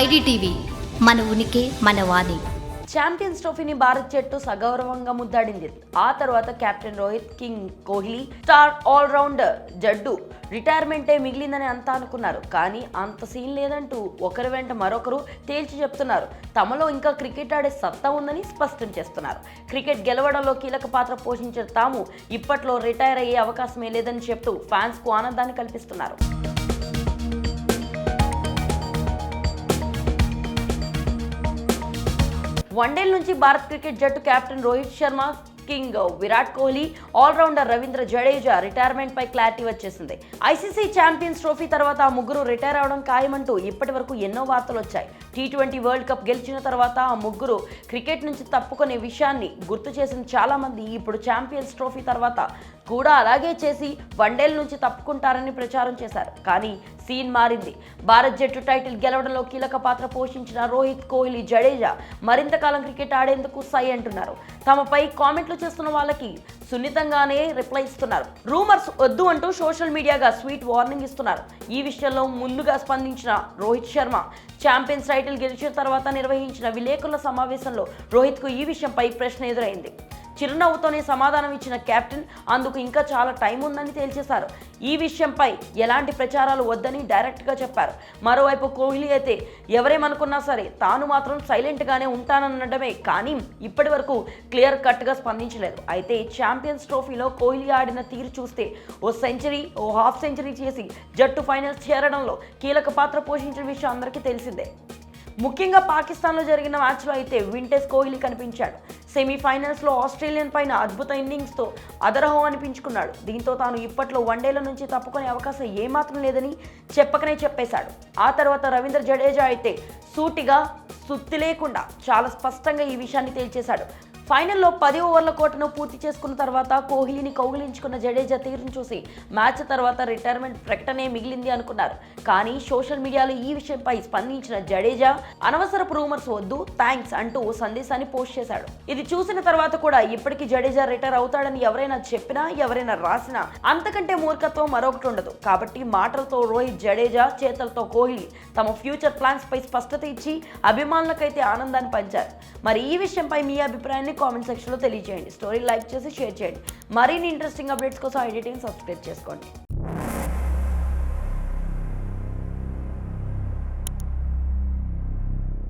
IDTV మన ఉనికి మన వాణి. ఛాంపియన్స్ ట్రోఫీని భారత్ జట్టు సగౌరవంగా ముద్దాడింది. ఆ తర్వాత captain Rohit king Kohli star allrounder Jaddu రిటైర్మెంటే మిగిలిందని అంతా అనుకున్నారు. కానీ అంత సీన్ లేదంటూ ఒకరి వెంట మరొకరు తేల్చి చెప్తున్నారు. తమలో ఇంకా క్రికెట్ ఆడే సత్తా ఉందని స్పష్టం చేస్తున్నారు. క్రికెట్ గెలవడంలో కీలక పాత్ర పోషించిన తాము ఇప్పట్లో రిటైర్ అయ్యే అవకాశమే లేదని చెప్తూ ఫ్యాన్స్కు ఆనందాన్ని కల్పిస్తున్నారు. వన్డేల నుంచి భారత్ క్రికెట్ జట్టు captain Rohit Sharma king Virat Kohli allrounder Ravindra Jadeja retirement పై క్లారిటీ వచ్చేసింది. ఐసీసీ ఛాంపియన్స్ ట్రోఫీ తర్వాత ఆ ముగ్గురు రిటైర్ అవడం ఖాయమంటూ ఇప్పటి వరకు ఎన్నో వార్తలు వచ్చాయి. టీ ట్వంటీ వరల్డ్ కప్ గెలిచిన తర్వాత ఆ ముగ్గురు క్రికెట్ నుంచి తప్పుకునే విషయాన్ని గుర్తు చేసిన చాలామంది ఇప్పుడు ఛాంపియన్స్ ట్రోఫీ తర్వాత కూడా అలాగే చేసి వన్డేల నుంచి తప్పుకుంటారని ప్రచారం చేశారు. కానీ సీన్ మారింది. భారత్ జట్టు టైటిల్ గెలవడంలో కీలక పాత్ర పోషించిన రోహిత్ కోహ్లీ జడేజా మరింత కాలం క్రికెట్ ఆడేందుకు సై అంటున్నారు. తమపై కామెంట్లు చేస్తున్న వాళ్ళకి సున్నితంగానే రిప్లై ఇస్తున్నారు. రూమర్స్ వద్దు అంటూ సోషల్ మీడియాగా స్వీట్ వార్నింగ్ ఇస్తున్నారు. ఈ విషయంలో ముందుగా స్పందించిన రోహిత్ శర్మ ఛాంపియన్స్ టైటిల్ గెలిచిన తర్వాత నిర్వహించిన విలేకరుల సమావేశంలో రోహిత్కు ఈ విషయంపై ప్రశ్న ఎదురైంది. చిరునవ్వుతోనే సమాధానం ఇచ్చిన కెప్టెన్ అందుకు ఇంకా చాలా టైం ఉందని తేల్చేశారు. ఈ విషయంపై ఎలాంటి ప్రచారాలు వద్దని డైరెక్ట్గా చెప్పారు. మరోవైపు కోహ్లీ అయితే ఎవరేమనుకున్నా సరే తాను మాత్రం సైలెంట్గానే ఉంటానన్నడమే కానీ ఇప్పటి వరకు క్లియర్ కట్గా స్పందించలేదు. అయితే ఛాంపియన్స్ ట్రోఫీలో కోహ్లీ ఆడిన తీరు చూస్తే ఓ సెంచరీ ఓ హాఫ్ సెంచరీ చేసి జట్టు ఫైనల్స్ చేరడంలో కీలక పాత్ర పోషించిన విషయం అందరికీ తెలిసిందే. ముఖ్యంగా పాకిస్తాన్లో జరిగిన మ్యాచ్లో అయితే వింటేజ్ కోహ్లీ కనిపించాడు. సెమీఫైనల్స్లో ఆస్ట్రేలియన్ పైన అద్భుత ఇన్నింగ్స్తో అదరహో అనిపించుకున్నాడు. దీంతో తాను ఇప్పట్లో వన్డేల నుంచి తప్పుకునే అవకాశం ఏమాత్రం లేదని చెప్పకనే చెప్పేశాడు. ఆ తర్వాత రవీంద్ర జడేజా అయితే సూటిగా సుత్తి లేకుండా చాలా స్పష్టంగా ఈ విషయాన్ని తేల్చేశాడు. ఫైనల్లో పది ఓవర్ల కోటను పూర్తి చేసుకున్న తర్వాత కోహ్లీని కౌగిలించుకున్న జడేజా తీరును చూసి మ్యాచ్ తర్వాత రిటైర్మెంట్ ప్రకటనే మిగిలింది అనుకున్నారు. కానీ సోషల్ మీడియాలో ఈ విషయంపై స్పందించిన జడేజా అనవసరపు రూమర్స్ వద్దు థ్యాంక్స్ అంటూ ఓ సందేశాన్ని పోస్ట్ చేశాడు. ఇది చూసిన తర్వాత కూడా ఇప్పటికీ జడేజా రిటైర్ అవుతాడని ఎవరైనా చెప్పినా ఎవరైనా రాసినా అంతకంటే మూర్ఖత్వం మరొకటి ఉండదు. కాబట్టి మాటలతో రోహిత్ జడేజా చేతలతో కోహ్లీ తమ ఫ్యూచర్ ప్లాన్స్ పై స్పష్టత ఇచ్చి అభిమానులకైతే ఆనందాన్ని పంచారు. మరి ఈ విషయంపై మీ అభిప్రాయాన్ని కామెంట్ సెక్షన్లో తెలియజేయండి స్టోరీ లైక్ చేసి షేర్ చేయండి. మరిన్ని ఇంట్రెస్టింగ్ అప్డేట్స్ కోసం ఐడి సబ్స్క్రైబ్ చేసుకోండి.